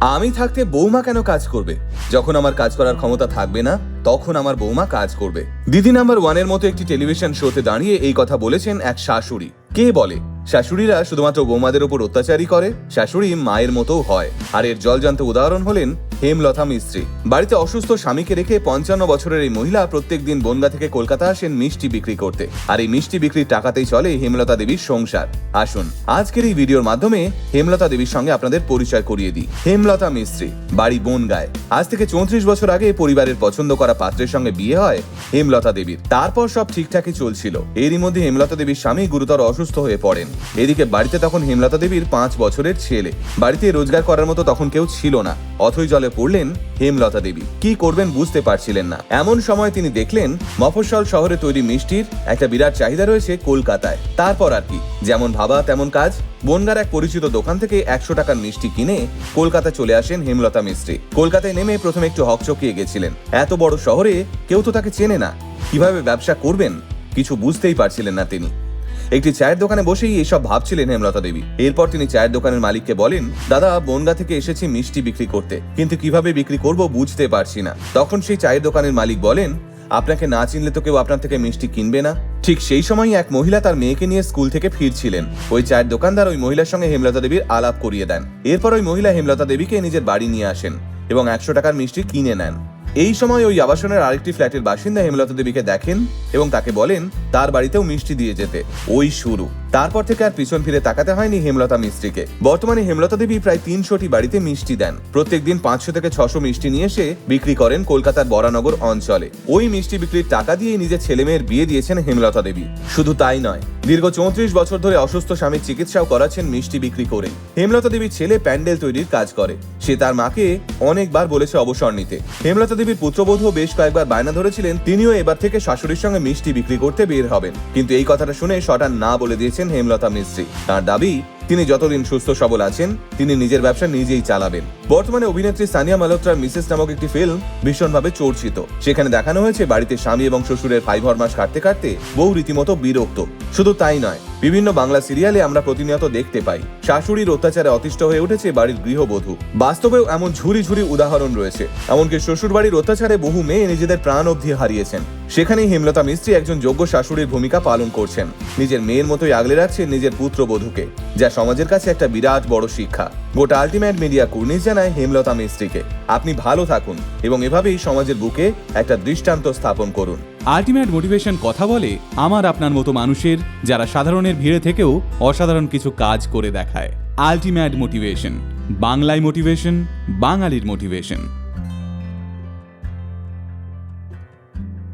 আমি থাকতে বৌমা কেন কাজ করবে? যখন আমার কাজ করার ক্ষমতা থাকবে না, তখন আমার বৌমা কাজ করবে। দিদি নাম্বার ওয়ানের মতো একটি টেলিভিশন শোতে দাঁড়িয়ে এই কথা বলেছেন এক শাশুড়ি। কে বলে? শাশুড়িরা শুধুমাত্র বৌমাদের উপর অত্যাচারই করে, শাশুড়ি মায়ের মতো হয়। আর এর জলজান্ত উদাহরণ হলেন হেমলতা মিস্ত্রি। বাড়িতে অসুস্থ স্বামীকে রেখে পঞ্চান্ন বছরের এই মহিলা প্রত্যেক দিন বনগা থেকে কলকাতা আসেন মিষ্টি বিক্রি করতে। আর এই মিষ্টি বিক্রির টাকাতেই চলে হেমলতা দেবীর সংসার। আসুন, আজকের এই ভিডিওর মাধ্যমে হেমলতা দেবীর সঙ্গে আপনাদের পরিচয় করিয়ে দিই। হেমলতা মিস্ত্রি, বাড়ি বনগায়। আজ থেকে চৌত্রিশ বছর আগে পরিবারের পছন্দ করা পাত্রের সঙ্গে বিয়ে হয় হেমলতা দেবীর। তারপর সব ঠিকঠাকই চলছিল। এরই মধ্যে হেমলতা দেবীর স্বামী গুরুতর অসুস্থ হয়ে পড়েন। এদিকে বাড়িতে তখন হেমলতা দেবীর পাঁচ বছরের ছেলে। বাড়িতে রোজগার করার মতো তখন কেউ ছিল না। অথই জলে পড়লেন হেমলতা দেবী। কি করবেন বুঝতে পারছিলেন না। এমন সময় তিনি দেখলেন, মফস্বল শহরে তৈরি মিষ্টির একটা বিরাট চাহিদা রয়েছে কলকাতায়। তারপর আর কি। যেমন ভাবা, তেমন কাজ। বনগার এক পরিচিত দোকান থেকে একশো টাকার মিষ্টি কিনে কলকাতা চলে আসেন হেমলতা মিস্ত্রি। কলকাতায় নেমে প্রথমে একটু হকচকিয়ে গেছিলেন। এত বড় শহরে কেউ তো তাকে চেনে না। কীভাবে ব্যবসা করবেন? কিছু বুঝতেই পারছিলেন না তিনি। একটি চায়ের দোকানে বসেই এসব ভাবছিলেন হেমলতা দেবী। এরপর তিনি চায়ের দোকানের মালিককে বলেন, দাদা, বনগা থেকে এসেছি মিষ্টি বিক্রি করতে। কিন্তু কীভাবে বিক্রি করব বুঝতে পারছি না। তখন সেই চায়ের দোকানের মালিক বলেন, আপনাকে না চিনলে তো কেউ আপনার থেকে মিষ্টি কিনবে না। ঠিক সেই সময়ই এক মহিলা তার মেয়েকে নিয়ে স্কুল থেকে ফিরছিলেন। ওই চায়ের দোকানদার ওই মহিলার সঙ্গে হেমলতা দেবীর আলাপ করিয়ে দেন। এরপর ওই মহিলা হেমলতা দেবীকে নিজের বাড়ি নিয়ে আসেন এবং একশো টাকার মিষ্টি কিনে নেন। এই সময় ওই আবাসনের আরেকটি ফ্ল্যাটের বাসিন্দা হেমলতা দেবীকে দেখেন এবং তাকে বলেন, তার বাড়িতেও মিষ্টি দিয়ে যেতে। ওই শুরু। তারপর থেকে আর পিছন ফিরে তাকাতে হয়নি হেমলতা মিস্ত্রিকে। বর্তমানে হেমলতা দেবী প্রায় তিনশোটি বাড়িতে মিষ্টি দেন। প্রত্যেক দিন পাঁচশো থেকে ছশো মিষ্টি নিয়ে এসে বিক্রি করেন কলকাতার বরানগর অঞ্চলে। ওই মিষ্টি বিক্রির টাকা দিয়ে নিজের ছেলে মেয়ের বিয়ে দিয়েছেন হেমলতা দেবী। শুধু তাই নয়, দীর্ঘ চৌত্রিশ বছর ধরে অসুস্থ স্বামীর চিকিৎসাও করাচ্ছেন মিষ্টি বিক্রি করে হেমলতা দেবীর ছেলে প্যান্ডেল তৈরির কাজ করে। সে তার মাকে অনেকবার বলেছে অবসর নিতে। হেমলতা দেবীর পুত্রবধূ বেশ কয়েকবার বায়না ধরেছিলেন, তিনিও এবার থেকে শাশুড়ির সঙ্গে মিষ্টি বিক্রি করতে বের হবেন। কিন্তু এই কথাটা শুনে শটান না বলে দিয়েছেন হেমলতা মিস্ত্রি। তার দাবি, তিনি যতদিন সুস্থ সবল আছেন, তিনি নিজের ব্যবসা নিজেই চালাবেন। বর্তমানে অভিনেত্রী সানিয়া মালোত্রার মিসেস নামক একটি ফিল্ম ভীষণভাবে চর্চিত। সেখানে দেখানো হয়েছে বাড়িতে স্বামী এবং শ্বশুরের ফাইভ মাস কাটতে কাটতে বউ রীতিমতো বিরক্ত। শুধু তাই নয়, বিভিন্ন বাংলা সিরিয়ালে আমরা প্রতিনিয়ত দেখতে পাই, শাশুড়ির অত্যাচারে অতিষ্ঠ হয়ে উঠেছে বাড়ির গৃহবধূ। বাস্তবেও এমন ঝুরি ঝুরি উদাহরণ রয়েছে, এমনকি শ্বশুর বাড়ির অত্যাচারে বহু মেয়ে নিজেদের প্রাণ অবধি হারিয়েছেন। সেখানেই হেমলতা মিস্ত্রি একজন যোগ্য শাশুড়ির ভূমিকা পালন করছেন। নিজের মেয়ের মতোই আগলে রাখছেন নিজের পুত্রবধূকে, যা সমাজের কাছে একটা বিরাট বড় শিক্ষা। গোটা আলটিমেট মিডিয়া কুর্নিশ জানায় হেমলতা মিস্ত্রিকে। আপনি ভালো থাকুন এবং এভাবেই সমাজের বুকে একটা দৃষ্টান্ত স্থাপন করুন। আলটিমেট মোটিভেশন কথা বলে আমার আপনার মতো মানুষের, যারা সাধারণের ভিড়ে থেকেও অসাধারণ কিছু কাজ করে দেখায়। আলটিমেট মোটিভেশন, বাংলায় মোটিভেশন, বাঙালির মোটিভেশন।